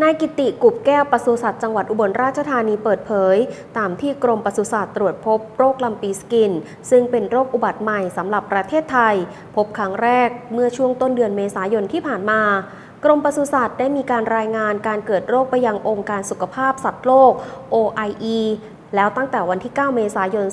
นายกิติกุบแก้วปศุสัตว์จังหวัดอุบลราชธานีเปิดเผย ตามที่กรมปศุสัตว์ตรวจพบโรคลำปีสกิน ซึ่งเป็นโรคอุบัติใหม่สำหรับประเทศไทย พบครั้งแรกเมื่อช่วงต้นเดือนเมษายนที่ผ่านมากรมปศุสัตว์ได้มีการรายงานการเกิดโรคไปยังองค์การสุขภาพสัตว์โลก OIE แล้วตั้งแต่วันที่ 9 เมษายน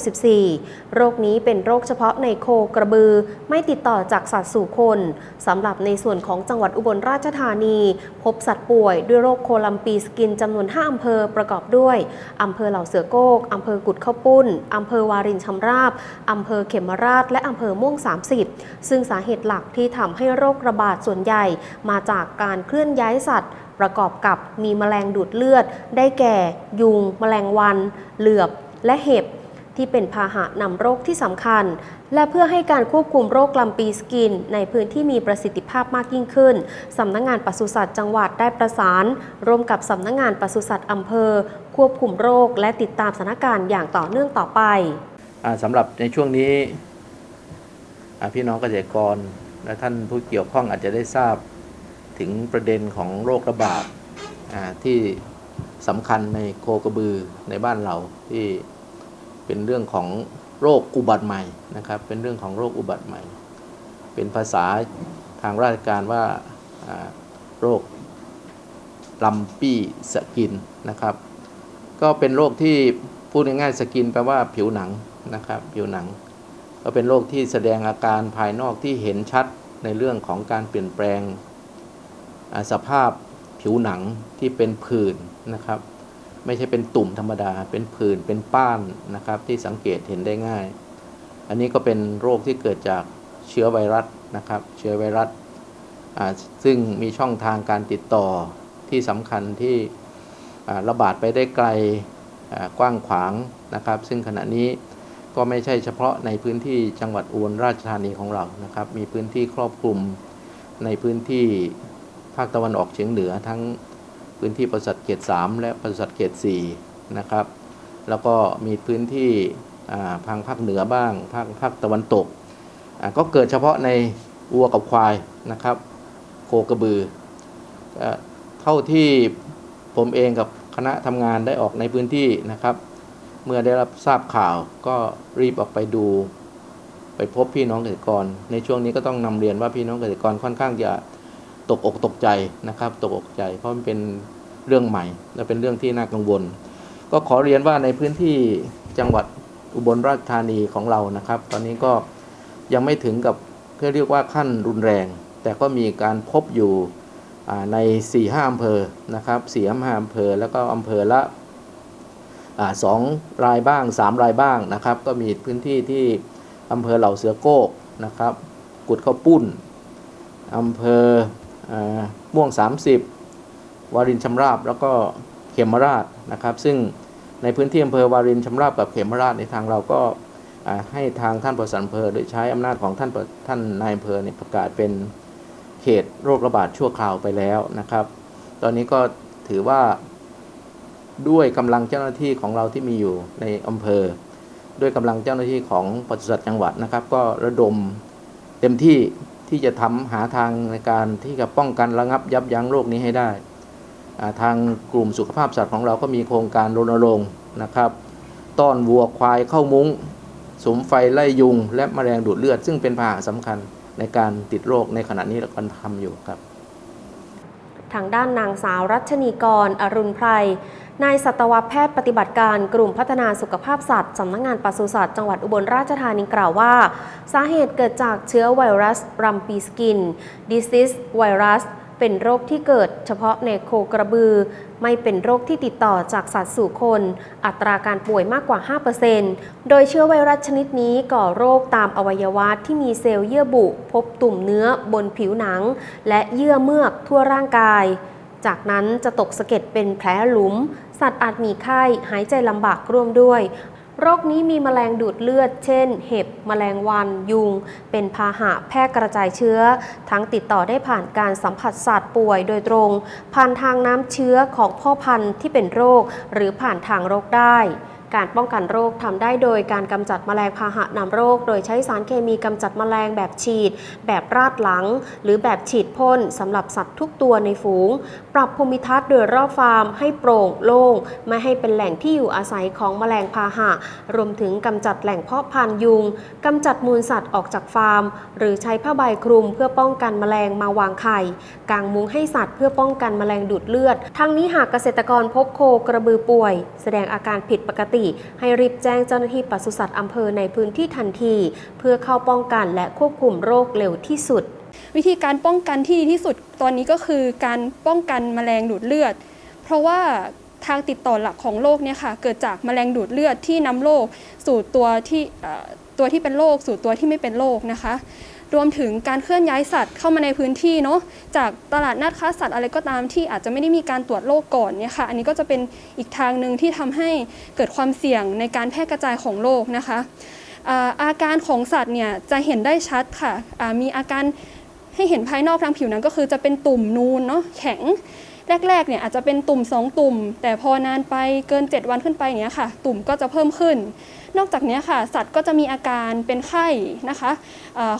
2564 โรคนี้เป็นโรคเฉพาะในโคกระบือ ไม่ติดต่อจากสัตว์สู่คนสำหรับในส่วนของจังหวัดอุบลราชธานี พบสัตว์ป่วยด้วยโรคโคลัมปีสกินจำนวน 5 อำเภอประกอบด้วยอำเภอเหล่าเสือโกกอำเภอกุดข้าวปุ้นอำเภอวารินชำราบอำเภอเขมราช และอำเภอม่วง 30 ซึ่งสาเหตุหลักที่ทำให้โรคระบาดส่วนใหญ่ มาจากการเคลื่อนย้ายสัตว์ ประกอบกับมีแมลงดูดเลือด ได้แก่ ยุง แมลงวัน เหลือบ และเห็บ ที่เป็นพาหะนำโรคที่สำคัญ และเพื่อให้การควบคุมโรคลำปีสกิน ในพื้นที่มีประสิทธิภาพมากยิ่งขึ้นสำนักงงานปศุสัตว์จังหวัดได้ประสาน ร่วมกับสำนักงงานปศุสัตว์อำเภอ ควบคุมโรคและติดตามสถานการณ์อย่างต่อเนื่องต่อไปอสำหรับในช่วงนี้พี่น้องเกษตรกรและท่านผู้เกี่ยวข้องอาจจะได้ทราบ ถึงประเด็นของโรคระบาดที่สำคัญในโคกระบือในบ้านเราที่เป็นเรื่องของโรคอุบัติใหม่นะครับ เป็นเรื่องของโรคอุบัติใหม่ เป็นภาษาทางราชการว่าโรคลำปี้สกินนะครับ ก็เป็นโรคที่พูดง่ายๆสกินแปลว่าผิวหนังนะครับ ผิวหนัง ก็เป็นโรคที่แสดงอาการภายนอกที่เห็นชัดในเรื่องของการเปลี่ยนแปลง สภาพผิวหนังที่เป็นผื่นนะครับ ไม่ใช่เป็นตุ่มธรรมดา เป็นผื่นเป็นป้านนะครับ ที่สังเกตเห็นได้ง่าย อันนี้ก็เป็นโรคที่เกิดจากเชื้อไวรัสนะครับ เชื้อไวรัสซึ่งมีช่องทางการติดต่อที่สำคัญที่ระบาดไปได้ไกลกว้างขวางนะครับ ซึ่งขณะนี้ก็ไม่ใช่เฉพาะในพื้นที่จังหวัดอุบลราชธานีของเรานะครับ มีพื้นที่ครอบคลุมในพื้นที่ ภาคตะวันออกเฉียงเหนือทั้งพื้นที่ปศุสัตว์เขต3และปศุสัตว์เขต4นะครับ แล้วก็มีพื้นที่ทางภาคเหนือบ้างภาคภาคตะวันตก ก็เกิดเฉพาะในวัวกับควายนะครับ โคกระบืออเท่าที่ผมเองกับคณะทำงานได้ออกในพื้นที่นะครับ เมื่อได้รับทราบข่าวก็รีบออกไปดู ไปพบพี่น้องเกษตรกร ในช่วงนี้ก็ต้องนำเรียนว่าพี่น้องเกษตรกรค่อนข้างจะ ตกอกตกใจนะครับ ตกอกใจ เพราะมันเป็นเรื่องใหม่ และเป็นเรื่องที่น่ากังวล ก็ขอเรียนว่าในพื้นที่จังหวัดอุบลราชธานีของเรานะครับ ตอนนี้ก็ยังไม่ถึงกับเรียกว่าขั้นรุนแรง แต่ก็มีการพบอยู่ใน4ี่ห้าอำเภอนะครับสี่ห้าอำเภอแล้วก็อำเภอละอสองรายบ้าง 3 รายบ้างนะครับ ก็มีพื้นที่ที่อำเภอเหล่าเสือโก้กนะครับ กุดข้าวปุ้นอำเภอ ม่วง 30 วารินชำราบแล้วก็เขมราชนะครับ ซึ่งในพื้นที่อำเภอวารินชำราบกับเขมราชในทางเราก็ให้ทางท่านประสานอำเภอโดยใช้อำนาจของท่านท่านนายอำเภอเนี่ยประกาศเป็นเขตโรคระบาดชั่วคราวไปแล้วนะครับ ตอนนี้ก็ถือว่าด้วยกำลังเจ้าหน้าที่ของเราที่มีอยู่ในอำเภอ ด้วยกำลังเจ้าหน้าที่ของปศุสัตว์จังหวัดนะครับ ก็ระดมเต็มที่ ที่จะทำหาทางในการที่จะป้องกันระงับยับยั้งโรคนี้ให้ได้ ทางกลุ่มสุขภาพสัตว์ของเราก็มีโครงการรณรงค์นะครับ ต้อนวัวควายเข้ามุง้งสมไฟไล่ยุง และแมลงดูดเลือด ซึ่งเป็นพาหะสำคัญในการติดโรคในขณะนี้เรากำลังทำอยู่ครับ ทางด้านนางสาวรัชนีกร อรุณไพรนายสัตวแพทย์ปฏิบัติการกลุ่มพัฒนาสุขภาพสัตว์สำนักงานปศุสัตว์จังหวัดอุบลราชธานีกล่าวว่า สาเหตุเกิดจากเชื้อไวรัสรัมปีสกิน disease ไวรัสเป็นโรคที่เกิดเฉพาะในโคกระบือ ไม่เป็นโรคที่ติดต่อจากสัตว์สู่คน อัตราการป่วยมากกว่า 5%โดยเชื้อไวรัสชนิดนี้ก่อโรคตามอวัยวะที่มีเซลล์เยื่อบุ พบตุ่มเนื้อบนผิวหนัง และเยื่อเมือกทั่วร่างกาย จากนั้นจะตกสะเก็ดเป็นแผลหลุม สัตว์อาจมีไข้หายใจลำบากร่วมด้วย โรคนี้มีแมลงดูดเลือด เช่น เห็บแมลงวัน ยุง เป็นพาหะแพร่กระจายเชื้อ ทั้งติดต่อได้ผ่านการสัมผัสสัตว์ป่วยโดยตรง ผ่านทางน้ำเชื้อของพ่อพันธุ์ที่เป็นโรค หรือผ่านทางรกได้ การป้องกันโรคทำได้โดยการกำจัดแมลงพาหะนำโรค โดยใช้สารเคมีกำจัดแมลงแบบฉีด แบบราดหลัง หรือแบบฉีดพ่นสำหรับสัตว์ทุกตัวในฝูง ปรับภูมิทัศน์โดยรอบฟาร์ม ให้โปร่งโล่งไม่ให้เป็นแหล่งที่อยู่อาศัยของแมลงพาหะ รวมถึงกำจัดแหล่งเพาะพันธุ์ยุงกำจัดมูลสัตว์ออกจากฟาร์ม หรือใช้ผ้าใบคลุมเพื่อป้องกันแมลงมาวางไข่กางมุ้งให้สัตว์เพื่อป้องกันแมลงดูดเลือด ทั้งนี้หากเกษตรกรพบโคกระบือป่วย แสดงอาการผิดปกติให้รีบแจ้งเจ้าหน้าที่ปศุสัตว์อำเภอในพื้นที่ทันที เพื่อเข้าป้องกันและควบคุมโรคเร็วที่สุด วิธีการป้องกันที่ดีที่สุดตอนนี้ก็คือการป้องกันแมลงดูดเลือด เพราะว่าทางติดต่อหลักของโรคเนี่ยค่ะเกิดจากแมลงดูดเลือดที่นำโรคสู่ตัวที่ ตัวที่เป็นโรคสู่ตัวที่ไม่เป็นโรคนะคะ รวมถึงการเคลื่อนย้ายสัตว์เข้ามาในพื้นที่เนาะจากตลาดนัดค้าสัตว์อะไรก็ตามที่อาจจะไม่ได้มีการตรวจโรคก่อนเนี่ยค่ะอันนี้ก็จะเป็นอีกทางหนึ่งที่ทำให้เกิดความเสี่ยงในการแพร่กระจายของโรคนะคะอาการของสัตว์เนี่ยจะเห็นได้ชัดค่ะมีอาการให้เห็นภายนอกทางผิวหนังก็คือจะเป็นตุ่มนูนเนาะแข็ง แรกๆเนี่ยอาจจะเป็นตุ่ม 2 ตุ่ม แต่พอนานไปเกิน 7 วันขึ้นไปเนี้ยค่ะ ตุ่มก็จะเพิ่มขึ้น นอกจากนี้ค่ะ สัตว์ก็จะมีอาการเป็นไข้นะคะ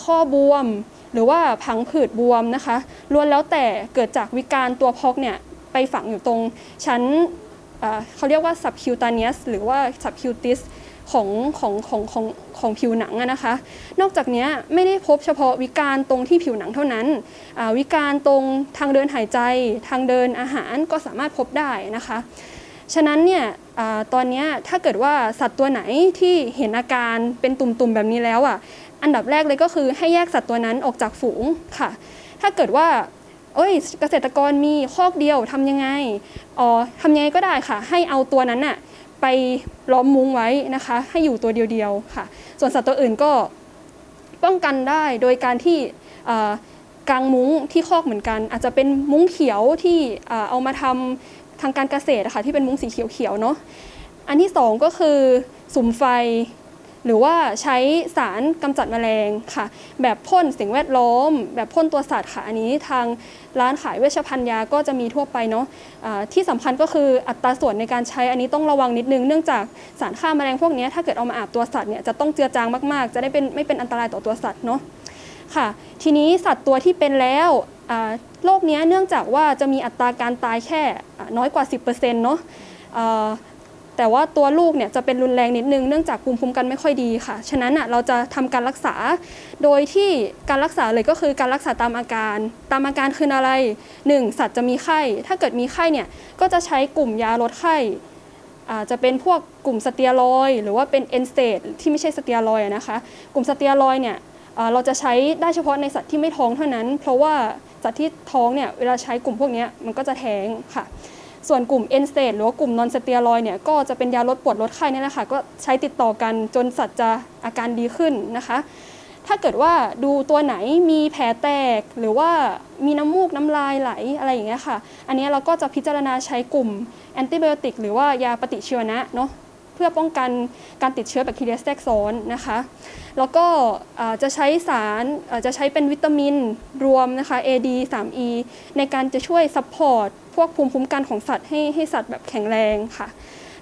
ข้อบวม หรือว่าผังผืดบวมนะคะล้วนแล้วแต่เกิดจากวิการตัวพอกเนี่ยไปฝังอยู่ตรงชั้นเขาเรียกว่า subcutaneous หรือว่า subcutis ของของของของของผิวหนังนะคะ นอกจากนี้ไม่ได้พบเฉพาะวิการตรงที่ผิวหนังเท่านั้น วิการตรงทางเดินหายใจ ทางเดินอาหารก็สามารถพบได้นะคะ ฉะนั้นเนี่ยอตอนนี้ถ้าเกิดว่าสัตว์ตัวไหนที่เห็นอาการเป็นตุ่มๆแบบนี้แล้วอะ อันดับแรกเลยก็คือให้แยกสัตว์ตัวนั้นออกจากฝูงค่ะ ถ้าเกิดว่า เอ้ยเกษตรกรมีคอกเดียวทำยังไงอ๋อทำยังไงก็ได้ค่ะ ให้เอาตัวนั้นน่ะไปล้อมมุ้งไว้นะคะ ให้อยู่ตัวเดียวๆค่ะ ส่วนสัตว์ตัวอื่นก็ป้องกันได้โดยการที่อ่ากางมุ้งที่คอกเหมือนกัน อาจจะเป็นมุ้งเขียวที่เอามาทำทางการเกษตรค่ะที่เป็นมุ้งสีเขียวๆเนาะอันที่สองก็คือสุมไฟ หรือว่าใช้สารกำจัดแมลงค่ะ แบบพ่นสิ่งแวดล้อม แบบพ่นตัวสัตว์ค่ะ อันนี้ทางร้านขายเวชภัณฑ์ยาก็จะมีทั่วไปเนาะะที่สำคัญก็คืออัตราส่วนในการใช้อันนี้ต้องระวังนิดนึง เนื่องจากสารฆ่าแมลงพวกนี้ถ้าเกิดเอามาอาบตัวสัตว์เนี่ยจะต้องเจือจางมากๆ จะได้เป็นไม่เป็นอันตรายต่อตัวสัตว์เนาะค่ะ ทีนี้สัตว์ตัวที่เป็นแล้วโรคเนี้ยเนื่องจากว่าจะมีอัตราการตายแค่น้อยกว่า 10%เนาะ แต่ว่าตัวลูกเนี่ยจะเป็นรุนแรงนิดนึงเนื่องจากภูมิคุ้มกันไม่ค่อยดีค่ะ ฉะนั้นอะเราจะทำการรักษา โดยที่การรักษาเลยก็คือการรักษาตามอาการ ตามอาการคืออะไร 1. สัตว์จะมีไข้ ถ้าเกิดมีไข้เนี่ยก็จะใช้กลุ่มยาลดไข้อ่าจะเป็นพวกกลุ่มสเตียรอยด์หรือว่าเป็นเอนสเตตที่ไม่ใช่สเตียรอยด์นะคะ กลุ่มสเตียรอยด์เนี่ยเราจะใช้ได้เฉพาะในสัตว์ที่ไม่ท้องเท่านั้น เพราะว่าสัตว์ที่ท้องเนี่ยเวลาใช้กลุ่มพวกนี้มันก็จะแท้งค่ะ ส่วนกลุ่มเอนสเตดหรือว่ากลุ่มนอนสเตียรอยเนี่ยก็จะเป็นยาลดปวดลดไข้นี่แหละค่ะก็ใช้ติดต่อกันจนสัตว์จะอาการดีขึ้นนะคะ ถ้าเกิดว่าดูตัวไหนมีแผลแตกหรือว่ามีน้ำมูกน้ำลายไหลอะไรอย่างเงี้ยค่ะ อันนี้เราก็จะพิจารณาใช้กลุ่มแอนติไบโอติกหรือว่ายาปฏิชีวนะเนาะ เพื่อป้องกันการติดเชื้อแบคทีเรียแทรกซ้อนนะคะ แล้วก็จะใช้สารจะใช้เป็นวิตามินรวมนะคะ AD 3E ในการจะช่วยซัพพอร์ตพวกภูมิคุ้มกันของสัตว์ให้ให้สัตว์แบบแข็งแรงค่ะ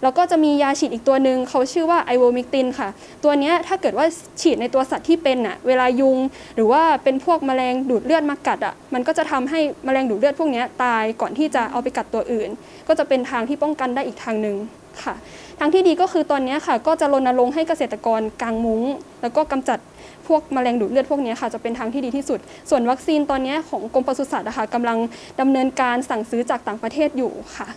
แล้วก็จะมียาฉีดอีกตัวหนึ่งเขาชื่อว่าไอโวมิกตินค่ะ ตัวนี้ถ้าเกิดว่าฉีดในตัวสัตว์ที่เป็นอะเวลายุง หรือว่าเป็นพวกแมลงดูดเลือดมากัดอะมันก็จะทำให้แมลงดูดเลือดพวกนี้ตายก่อนที่จะเอาไปกัดตัวอื่น ก็จะเป็นทางที่ป้องกันได้อีกทางหนึ่งค่ะทางที่ดีก็คือตอนนี้ค่ะ ก็จะรณรงค์ให้เกษตรกรกางมุ้ง แล้วก็กำจัดพวกแมลงดูดเลือดพวกนี้ค่ะ จะเป็นทางที่ดีที่สุด ส่วนวัคซีนตอนนี้ของกรมปศุสัตว์นะคะกำลังดำเนินการสั่งซื้อจากต่างประเทศอยู่ค่ะ